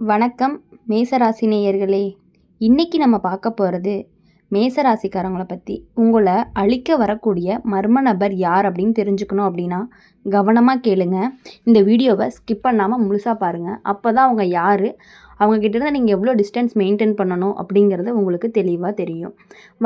வணக்கம் மேசராசி நேயர்களே நம்ம பார்க்க போகிறது மேசராசிக்காரங்களை பற்றி உங்களை அழிக்க வரக்கூடிய மர்ம நபர் யார் அப்படின்னு தெரிஞ்சுக்கணும் அப்படின்னா கவனமாக கேளுங்க. இந்த வீடியோவை ஸ்கிப் பண்ணாமல் முழுசாக பாருங்கள் அப்போ தான் அவங்க யார் அவங்கக்கிட்டேருந்து நீங்கள் எவ்வளோ டிஸ்டன்ஸ் மெயின்டைன் பண்ணணும் அப்படிங்கிறது உங்களுக்கு தெளிவாக தெரியும்.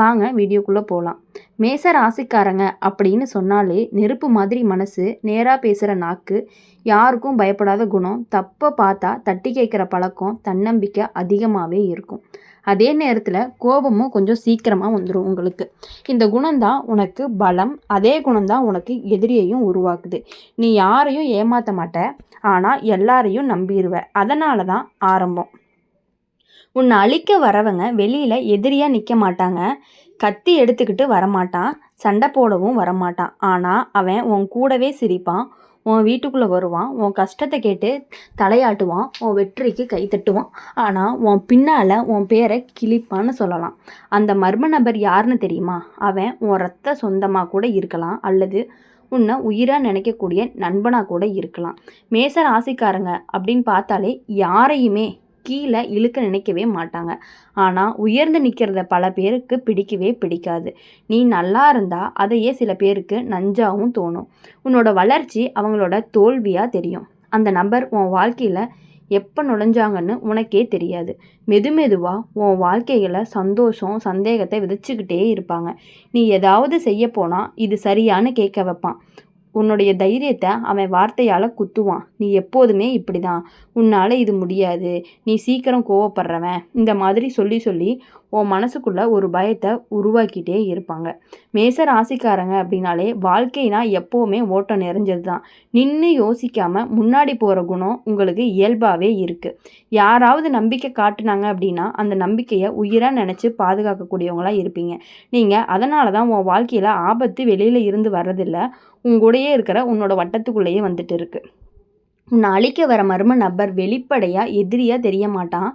வாங்க வீடியோக்குள்ளே போகலாம் மேச ராசிக்காரங்க அப்படின்னு சொன்னாலே நெருப்பு மாதிரி மனசு நேராக பேசுகிற நாக்கு யாருக்கும் பயப்படாத குணம் தப்பை பார்த்தா தட்டி கேட்குற பழக்கம் தன்னம்பிக்கை அதிகமாகவே இருக்கும். அதே நேரத்தில் கோபமும் கொஞ்சம் சீக்கிரமாக வந்துடும் உங்களுக்கு. இந்த குணம்தான் உனக்கு பலம் அதே குணம்தான் உனக்கு எதிரியையும் உருவாக்குது. நீ யாரையும் ஏமாற்ற மாட்ட ஆனால் எல்லாரையும் நம்பிடுவ அதனால தான் ஆரம்பம். உன்னை அழிக்க வரவங்க வெளியில் எதிரியாக நிற்க மாட்டாங்க. கத்தி எடுத்துக்கிட்டு வரமாட்டான் சண்டை போடவும் வரமாட்டான். ஆனால் அவன் உன் கூடவே சிரிப்பான். உன் வீட்டுக்குள்ளே வருவான் உன் கஷ்டத்தை கேட்டு தலையாட்டுவான் உன் வெற்றிக்கு கை தட்டுவான். ஆனால் உன் பின்னால் உன் பேரை கிழிப்பான்னு சொல்லலாம். அந்த மர்ம நபர் யாருன்னு தெரியுமா? அவன் உன் ரத்த சொந்தமாக கூட இருக்கலாம் அல்லது உன்னை உயிராக நினைக்கக்கூடிய நண்பனாக கூட இருக்கலாம். மேச ராசிக்காரங்க அப்படின்னு பார்த்தாலே யாரையுமே கீழே இழுக்க நினைக்கவே மாட்டாங்க. ஆனால் உயர்ந்து நிற்கிறத பல பேருக்கு பிடிக்கவே பிடிக்காது. நீ நல்லா இருந்தால் அதையே சில பேருக்கு நஞ்சாகவும் தோணும். உன்னோட வளர்ச்சி அவங்களோட தோல்வியாக தெரியும். அந்த நபர் உன் வாழ்க்கையில் எப்போ நுழைஞ்சாங்கன்னு உனக்கே தெரியாது. மெது மெதுவாக உன் வாழ்க்கையில் சந்தோஷம் சந்தேகத்தை விதைச்சிக்கிட்டே இருப்பாங்க. நீ ஏதாவது செய்ய போனால் இது சரியானு கேட்க வைப்பான். உன்னுடைய தைரியத்தை அவன் வார்த்தையால் குத்துவான். நீ எப்போதுமே இப்படி தான் உன்னால் இது முடியாது. நீ சீக்கிரம் கோவப்படுறவன். இந்த மாதிரி சொல்லி சொல்லி உன் மனசுக்குள்ளே ஒரு பயத்தை உருவாக்கிட்டே இருப்பாங்க. மேச ராசிக்காரங்க அப்படின்னாலே வாழ்க்கைனா எப்போவுமே ஓட்டம் நிறைஞ்சது தான் நின்று யோசிக்காமல் முன்னாடி போகிற குணம் உங்களுக்கு இயல்பாகவே இருக்குது யாராவது நம்பிக்கை காட்டுனாங்க அப்படின்னா அந்த நம்பிக்கையை உயிராக நினச்சி பாதுகாக்கக்கூடியவங்களாக இருப்பீங்க. நீங்கள் அதனால தான் உன் வாழ்க்கையில் ஆபத்து வெளியில் இருந்து வர்றதில்ல. உங்கூடையே இருக்கிற உன்னோட வட்டத்துக்குள்ளேயே வந்துட்டு இருக்குது உன்னை அழிக்க வர மர்ம நபர் வெளிப்படையாக எதிரியாக தெரிய மாட்டான்.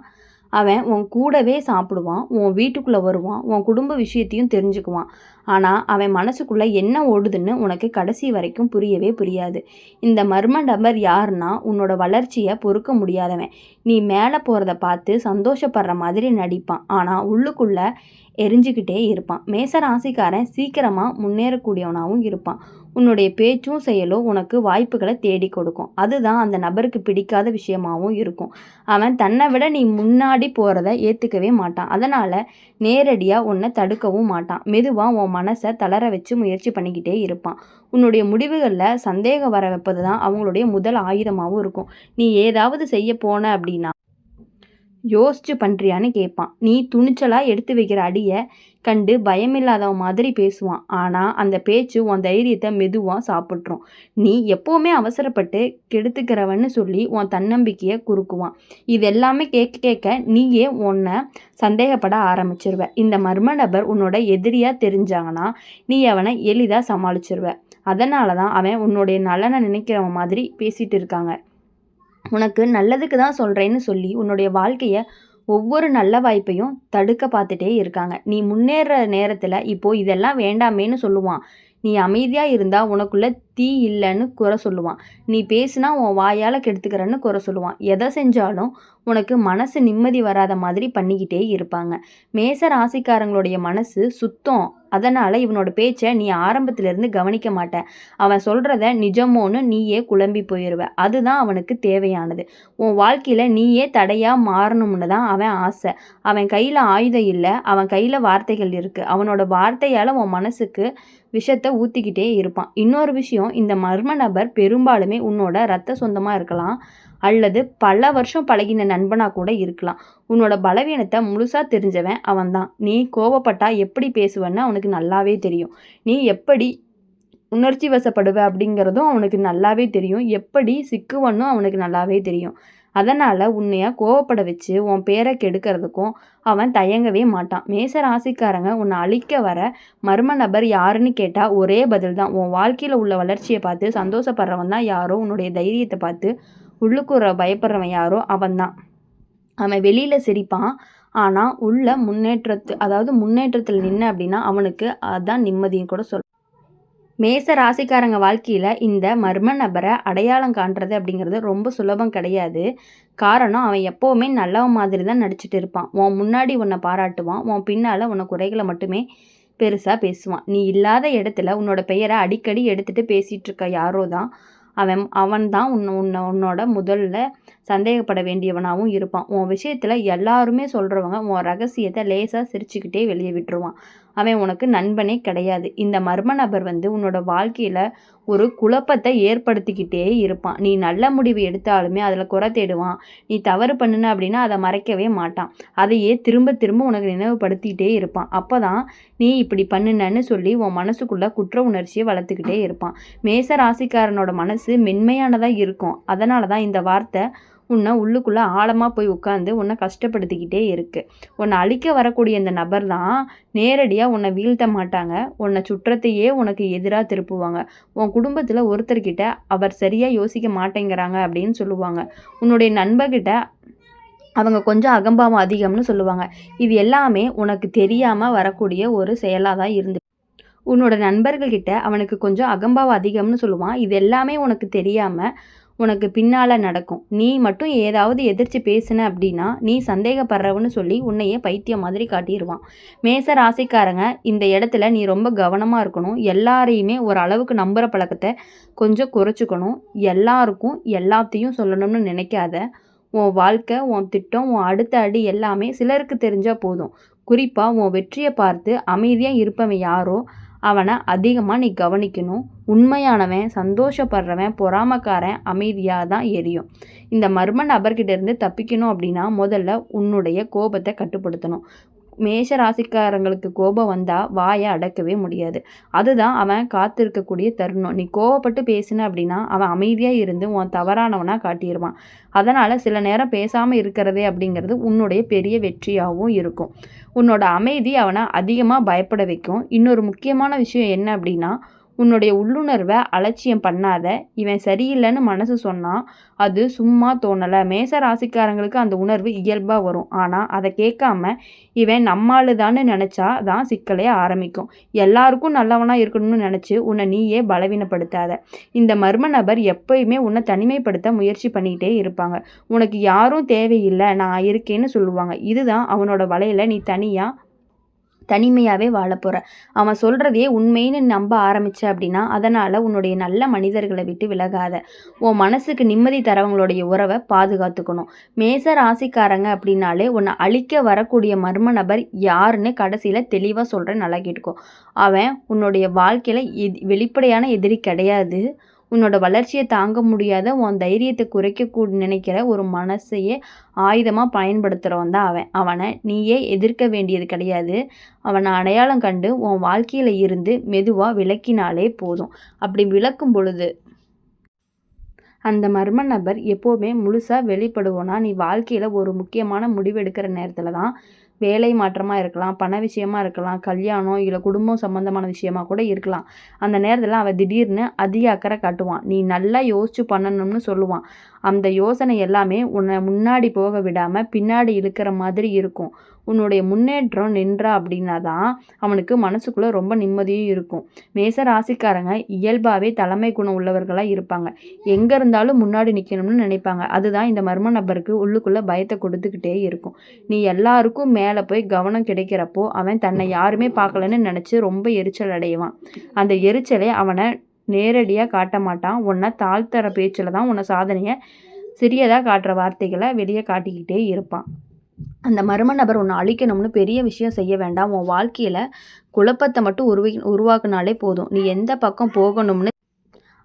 அவன் உன் கூடவே சாப்பிடுவான் உன் வீட்டுக்குள்ளே வருவான் உன் குடும்ப விஷயத்தையும் தெரிஞ்சுக்குவான். ஆனால் அவன் மனசுக்குள்ளே என்ன ஓடுதுன்னு உனக்கு கடைசி வரைக்கும் புரியவே புரியாது. இந்த மர்ம நபர் யாருன்னா உன்னோட வளர்ச்சியை பொறுக்க முடியாதவன். நீ மேலே போகிறத பார்த்து சந்தோஷப்படுற மாதிரி நடிப்பான். ஆனால் உள்ளுக்குள்ளே எரிஞ்சுக்கிட்டே இருப்பான். மேச ராசிக்காரன் சீக்கிரமாக முன்னேறக்கூடியவனாகவும் இருப்பான். உன்னுடைய பேச்சும் செயலும் உனக்கு வாய்ப்புகளை தேடி கொடுக்கும். அதுதான் அந்த நபருக்கு பிடிக்காத விஷயமாகவும் இருக்கும். அவன் தன்னை விட நீ முன்னாடி போகிறத ஏற்றுக்கவே மாட்டான். அதனால் நேரடியாக உன்னை தடுக்கவும் மாட்டான். மெதுவாக உன் மனசை தளர வச்சு முயற்சி பண்ணிக்கிட்டே இருப்பான். உன்னுடைய முடிவுகளில் சந்தேகம் வர வைப்பது தான் அவங்களுடைய முதல் ஆயுதமாகவும் இருக்கும். நீ ஏதாவது செய்ய போன அப்படின்னா யோசிச்சு பண்ணுறியான்னு கேட்பான் நீ துணிச்சலாக எடுத்து வைக்கிற அடியை கண்டு பயமில்லாதவன் மாதிரி பேசுவான். ஆனால் அந்த பேச்சு உன் தைரியத்தை மெதுவாக சாப்பிட்ரும். நீ எப்போவுமே அவசரப்பட்டு கெடுத்துக்கிறவன்னு சொல்லி உன் தன்னம்பிக்கையை குறுக்குவான். இது எல்லாமே கேட்க கேட்க நீயே உன்னை சந்தேகப்பட ஆரம்பிச்சிருவ. இந்த மர்ம நபர் உன்னோட எதிரியாக தெரிஞ்சாங்கன்னா நீ அவனை எளிதாக சமாளிச்சிருவ. அதனால தான் அவன் உன்னுடைய நலனை நினைக்கிறவன் மாதிரி பேசிகிட்டு இருக்காங்க. உனக்கு நல்லதுக்கு தான் சொல்கிறேன்னு சொல்லி உன்னுடைய வாழ்க்கையை ஒவ்வொரு நல்ல வாய்ப்பையும் தடுக்க பார்த்துட்டே இருக்காங்க. நீ முன்னேற நேரத்தில் இப்போது இதெல்லாம் வேண்டாமேன்னு சொல்லுவான். நீ அமைதியாக இருந்தால் உனக்குள்ளே தீ இல்லைன்னு குறை சொல்லுவான். நீ பேசுனா உன் வாயால் கெடுத்துக்கிறன்னு குறை சொல்லுவான். எதை செஞ்சாலும் உனக்கு மனசு நிம்மதி வராத மாதிரி பண்ணிக்கிட்டே இருப்பாங்க. மேச ராசிக்காரங்களுடைய மனசு சுத்தம். அதனால் இவனோட பேச்சை நீ ஆரம்பத்திலேருந்து கவனிக்க மாட்ட. அவன் சொல்கிறத நிஜமோன்னு நீயே குழம்பி போயிடுவ அதுதான் அவனுக்கு தேவையானது. உன் வாழ்க்கையில் நீயே தடையாக மாறணும்னு தான் அவன் ஆசை. அவன் கையில் ஆயுதம் இல்லை. அவன் கையில் வார்த்தைகள் இருக்குது அவனோட வார்த்தையால் உன் மனசுக்கு விஷத்தை ஊற்றிக்கிட்டே இருப்பான். இன்னொரு விஷயம் இந்த மர்ம நபர் பெரும்பாலுமே உன்னோட ரத்த சொந்தமாக இருக்கலாம். அல்லது பல வருஷம் பழகின நண்பனாக கூட இருக்கலாம். உன்னோட பலவீனத்தை முழுசாக தெரிஞ்சவன் அவன்தான். நீ கோவப்பட்டா எப்படி பேசுவேன்னு அவனுக்கு நல்லாவே தெரியும். நீ எப்படி உணர்ச்சி வசப்படுவ அப்படிங்கிறதும் அவனுக்கு நல்லாவே தெரியும். எப்படி சிக்குவன்னும் அவனுக்கு நல்லாவே தெரியும். அதனால் உன்னைய கோவப்பட வச்சு உன் பேரை கெடுக்கிறதுக்கும் அவன் தயங்கவே மாட்டான். மேச ராசிக்காரங்க உன்னை அழிக்க வர மர்ம நபர் யாருன்னு கேட்டால் ஒரே பதில் தான் உன் வாழ்க்கையில் உள்ள வளர்ச்சியை பார்த்து சந்தோஷப்படுறவன் தான் யாரோ உன்னுடைய தைரியத்தை பார்த்து உள்ளுக்குற பயப்படுறவன் யாரோ அவன்தான். அவன் வெளியில் சிரிப்பான். ஆனால் உள்ள முன்னேற்றத்து அதாவது முன்னேற்றத்தில் நின்று அப்படின்னா அவனுக்கு அதான் நிம்மதியும் கூட சொல் மேச ராசிக்காரங்க வாழ்க்கையில் இந்த மர்ம நபரை அடையாளம் காண்றது அப்படிங்கிறது ரொம்ப சுலபம் கிடையாது. காரணம் அவன் எப்போவுமே நல்லவன் மாதிரி தான் நடிச்சிட்டு இருப்பான். உன் முன்னாடி உன்னை பாராட்டுவான். உன் பின்னால் உன்னை குறைகளை மட்டுமே பெருசாக பேசுவான். நீ இல்லாத இடத்துல உன்னோட பெயரை அடிக்கடி எடுத்துகிட்டு பேசிகிட்டு இருக்க யாரோ தான் அவன். அவன் தான் உன்னை உன்னை உன்னோட முதல்ல சந்தேகப்பட வேண்டியவனாகவும் இருப்பான். உன் விஷயத்தில் எல்லாருமே சொல்கிறவங்க உன் ரகசியத்தை லேசாக சிரிச்சுக்கிட்டே வெளியே விட்டுருவான். அவன் உனக்கு நண்பனே கிடையாது. இந்த மர்ம நபர் வந்து உன்னோட வாழ்க்கையில் ஒரு குழப்பத்தை ஏற்படுத்திக்கிட்டே இருப்பான். நீ நல்ல முடிவு எடுத்தாலுமே அதில் குறை தேடுவான். நீ தவறு பண்ணுன அப்படின்னா அதை மறைக்கவே மாட்டான். அதையே திரும்ப திரும்ப உனக்கு நினைவுபடுத்திக்கிட்டே இருப்பான். அப்போ தான் நீ இப்படி பண்ணுனன்னு சொல்லி உன் மனசுக்குள்ளே குற்ற உணர்ச்சியை வளர்த்துக்கிட்டே இருப்பான். மேச ராசிக்காரனோட மனசு மென்மையானதாக இருக்கும். அதனால தான் இந்த வார்த்தை உன்னை உள்ளுக்குள்ளே ஆழமாக போய் உட்காந்து உன்னை கஷ்டப்படுத்திக்கிட்டே இருக்குது உன்னை அழிக்க வரக்கூடிய இந்த நபர் தான் நேரடியாக உன்னை வீழ்த்த மாட்டாங்க. உன்னை சுற்றத்தையே உனக்கு எதிராக திருப்புவாங்க. உன் குடும்பத்தில் ஒருத்தர்கிட்ட அவர் சரியாக யோசிக்க மாட்டேங்கிறாங்க அப்படின்னு சொல்லுவாங்க. உன்னுடைய நண்பர்கிட்ட அவங்க கொஞ்சம் அகம்பாவம் அதிகம்னு சொல்லுவாங்க. இது எல்லாமே உனக்கு தெரியாமல் வரக்கூடிய ஒரு செயலாக தான் இருந்து உன்னோட நண்பர்கள்கிட்ட அவனுக்கு கொஞ்சம் அகம்பாவம் அதிகம்னு சொல்லுவான். இது எல்லாமே உனக்கு தெரியாமல் உனக்கு பின்னால் நடக்கும். நீ மட்டும் ஏதாவது எதிர்த்து பேசுன அப்படின்னா நீ சந்தேகப்படுறவன்னு சொல்லி உன்னையே பைத்தியம் மாதிரி காட்டிடுவான் மேச ராசிக்காரங்க இந்த இடத்துல நீ ரொம்ப கவனமாக இருக்கணும். எல்லாரையுமே ஒரு அளவுக்கு நம்புகிற பழக்கத்தை கொஞ்சம் குறைச்சிக்கணும். எல்லாருக்கும் எல்லாத்தையும் சொல்லணும்னு நினைக்காத. உன் வாழ்க்கை உன் திட்டம் உன் அடுத்த அடி எல்லாமே சிலருக்கு தெரிஞ்சால் போதும். குறிப்பாக உன் வெற்றியை பார்த்து அமைதியாக இருப்பவன் யாரோ அவனை அதிகமாக நீ கவனிக்கணும். உண்மையானவன் சந்தோஷப்படுறவன் பொறாமக்காரன் அமைதியாக தான் எரியும். இந்த மர்ம நபர்கிட்ட தப்பிக்கணும் அப்படின்னா முதல்ல உன்னுடைய கோபத்தை கட்டுப்படுத்தணும். மேஷ ராசிக்காரங்களுக்கு கோபம் வந்தால் வாயை அடக்கவே முடியாது. அதுதான் அவன் காத்திருக்கக்கூடிய தருணம். நீ கோவப்பட்டு பேசின அப்படின்னா அவன் அமைதியாக இருந்து உன் தவறானவனாக காட்டிடுவான் அதனால் சில நேரம் பேசாமல் இருக்கிறதே அப்படிங்கிறது உன்னுடைய பெரிய வெற்றியாகவும் இருக்கும். உன்னோட அமைதி அவனை அதிகமாக பயப்பட வைக்கும். இன்னொரு முக்கியமான விஷயம் என்ன அப்படின்னா உன்னுடைய உள்ளுணர்வை அலட்சியம் பண்ணாத. இவன் சரியில்லைன்னு மனசு சொன்னால் அது சும்மா தோணலை. மேச ராசிக்காரங்களுக்கு அந்த உணர்வு இயல்பாக வரும். ஆனால் அதை கேட்காம இவன் நம்மாளுதான்னு நினச்சா தான் சிக்கலே ஆரம்பிக்கும். எல்லாருக்கும் நல்லவனாக இருக்கணும்னு நினச்சி உன்னை நீயே பலவீனப்படுத்தாத. இந்த மர்ம நபர் எப்பயுமே உன்னை தனிமைப்படுத்த முயற்சி பண்ணிக்கிட்டே இருப்பாங்க. உனக்கு யாரும் தேவையில்லை நான் இருக்கேன்னு சொல்லுவாங்க. இதுதான் அவனோட வலையில் நீ தனியாக தனிமையாகவே வாழ போகிற அவன் சொல்கிறதையே உண்மைன்னு நம்ப ஆரம்பித்த அப்படின்னா அதனால் உன்னுடைய நல்ல மனிதர்களை விட்டு விலகாத. உன் மனசுக்கு நிம்மதி தரவங்களுடைய உறவை பாதுகாத்துக்கணும். மேச ராசிக்காரங்க அப்படின்னாலே உன்னை அழிக்க வரக்கூடிய மர்ம நபர் யாருன்னு கடைசியில் தெளிவாக சொல்கிறேன் நல்லா கேட்டுக்கோ. அவன் உன்னுடைய வாழ்க்கையில் எத் வெளிப்படையான எதிரி கிடையாது. உன்னோட வளர்ச்சியை தாங்க முடியாத உன் தைரியத்தை குறைக்க நினைக்கிற ஒரு மனசையே ஆயுதமாக பயன்படுத்துகிறவன் தான் அவன். அவனை நீயே எதிர்க்க வேண்டியது கிடையாது. அவனை அடையாளம் கண்டு உன் வாழ்க்கையில் இருந்து மெதுவாக விளக்கினாலே போதும். அப்படி விளக்கும் பொழுது அந்த மர்ம நபர் எப்போவுமே முழுசாக வெளிப்படுவோன்னா நீ வாழ்க்கையில் ஒரு முக்கியமான முடிவு எடுக்கிற நேரத்தில் தான் வேலை மாற்றமாக இருக்கலாம் பண விஷயமா இருக்கலாம் கல்யாணம் இல்லை குடும்பம் சம்மந்தமான விஷயமா கூட இருக்கலாம். அந்த நேரத்தில் அவன் திடீர்னு அதிக அக்கறை காட்டுவான். நீ நல்லா யோசிச்சு பண்ணணும்னு சொல்லுவான். அந்த யோசனை எல்லாமே உன்னை முன்னாடி போக விடாமல் பின்னாடி இழுக்கிற மாதிரி இருக்கும். உன்னுடைய முன்னேற்றம் நின்றா அப்படின்னா தான் அவனுக்கு மனசுக்குள்ளே ரொம்ப நிம்மதியும் இருக்கும். மேச ராசிக்காரங்க இயல்பாகவே தலைமை குணம் உள்ளவர்களாக இருப்பாங்க. எங்கே இருந்தாலும் முன்னாடி நிற்கணும்னு நினைப்பாங்க. அதுதான் இந்த மர்ம நபருக்கு உள்ளுக்குள்ளே பயத்தை கொடுத்துக்கிட்டே இருக்கும். நீ எல்லாருக்கும் மேலே போய் கவனம் கிடைக்கிறப்போ அவன் தன்னை யாருமே பார்க்கலன்னு நினச்சி ரொம்ப எரிச்சல் அடைவான். அந்த எரிச்சலே அவனை நேரடியாக காட்ட மாட்டான். உன்னை தாழ்த்தர பேச்சில் தான் உன்னை சாதனையை சிறியதாக காட்டுற வார்த்தைகளை வெளியே காட்டிக்கிட்டே இருப்பான். அந்த மர்ம நபர் உன்னை அழிக்கணும்னு பெரிய விஷயம் செய்ய வேண்டாம். உன் வாழ்க்கையில் குழப்பத்தை மட்டும் உருவி உருவாக்குனாலே போதும். நீ எந்த பக்கம் போகணும்னு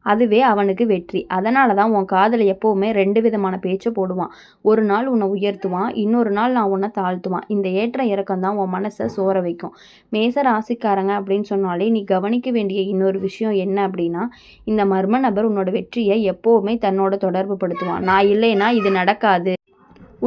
அதுவே அவனுக்கு வெற்றி. அதனால தான் உன் காதில் எப்போவுமே ரெண்டு விதமான பேச்சை போடுவான். ஒரு நாள் உன்னை உயர்த்துவான் இன்னொரு நாள் நான் உன்னை தாழ்த்துவான். இந்த ஏற்ற இறக்கம் தான் உன் மனசை சோற வைக்கும். மேச ராசிக்காரங்க அப்படின்னு சொன்னாலே நீ கவனிக்க வேண்டிய இன்னொரு விஷயம் என்ன அப்படின்னா இந்த மர்ம நபர் உன்னோட வெற்றியை எப்போவுமே தன்னோட தொடர்பு படுத்துவான் நான் இல்லைன்னா இது நடக்காது.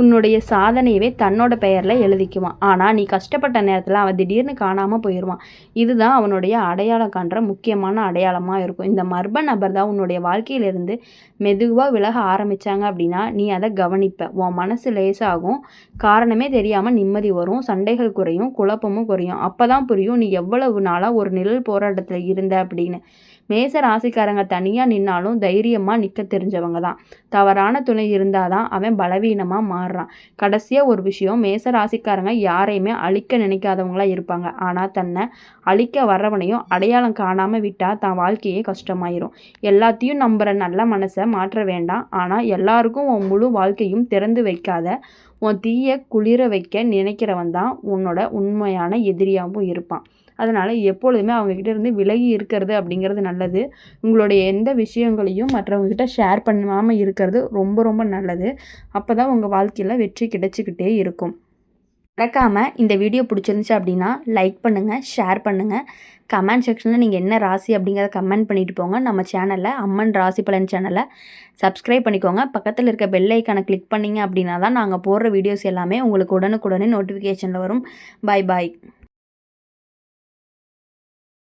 உன்னுடைய சாதனையவே தன்னோட பெயரில் எழுதிக்குவான். ஆனால் நீ கஷ்டப்பட்ட நேரத்தில் அவன் திடீர்னு காணாமல் போயிடுவான் இதுதான் அவனுடைய அடையாளம் காண்ற முக்கியமான அடையாளமாக இருக்கும். இந்த மர்ம நபர் தான் உன்னுடைய வாழ்க்கையிலிருந்து மெதுவாக விலக ஆரம்பித்தாங்க அப்படின்னா நீ அதை கவனிப்ப. உன் மனசு லேசாகும். காரணமே தெரியாமல் நிம்மதி வரும். சண்டைகள் குறையும். குழப்பமும் குறையும். அப்போ தான் புரியும் நீ எவ்வளவு நாளாக ஒரு நிழல் போராட்டத்தில் இருந்த அப்படின்னு. மேச ராசிக்காரங்க தனியாக நின்னாலும் தைரியமாக நிற்க தெரிஞ்சவங்க தான். தவறான துணை இருந்தால் தான் அவன் பலவீனமாக மாறுறான். கடைசியாக ஒரு விஷயம் மேச ராசிக்காரங்க யாரையுமே அழிக்க நினைக்காதவங்களாக இருப்பாங்க. ஆனால் தன்னை அழிக்க வர்றவனையும் அடையாளம் காணாமல் விட்டால் தான் வாழ்க்கையே கஷ்டமாயிரும். எல்லாத்தையும் நம்புகிற நல்ல மனசை மாற்ற வேண்டாம். ஆனால் எல்லாருக்கும் உன் முழு வாழ்க்கையும் திறந்து வைக்காத உன் தீய குளிர வைக்க நினைக்கிறவன் தான் உன்னோட உண்மையான எதிரியாகவும் இருப்பான். அதனால் எப்பொழுதுமே அவங்கக்கிட்ட இருந்து விலகி இருக்கிறது அப்படிங்கிறது நல்லது. உங்களுடைய எந்த விஷயங்களையும் மற்றவங்கக்கிட்ட ஷேர் பண்ணாமல் இருக்கிறது ரொம்ப ரொம்ப நல்லது. அப்போ தான் உங்கள் வாழ்க்கையில் வெற்றி கிடைச்சிக்கிட்டே இருக்கும். மறக்காமல் இந்த வீடியோ பிடிச்சிருந்துச்சு அப்படின்னா லைக் பண்ணுங்கள் ஷேர் பண்ணுங்கள் கமெண்ட் செக்ஷனில் நீங்கள் என்ன ராசி அப்படிங்கிறத கமெண்ட் பண்ணிட்டு போங்க. நம்ம சேனலில் அம்மன் ராசி பலன் சேனலை சப்ஸ்கிரைப் பண்ணிக்கோங்க. பக்கத்தில் இருக்க பெல் ஐக்கானை கிளிக் பண்ணிங்க அப்படின்னா தான் நாங்கள் போடுற வீடியோஸ் எல்லாமே உங்களுக்கு உடனுக்குடனே நோட்டிஃபிகேஷனில் வரும். பாய் பாய்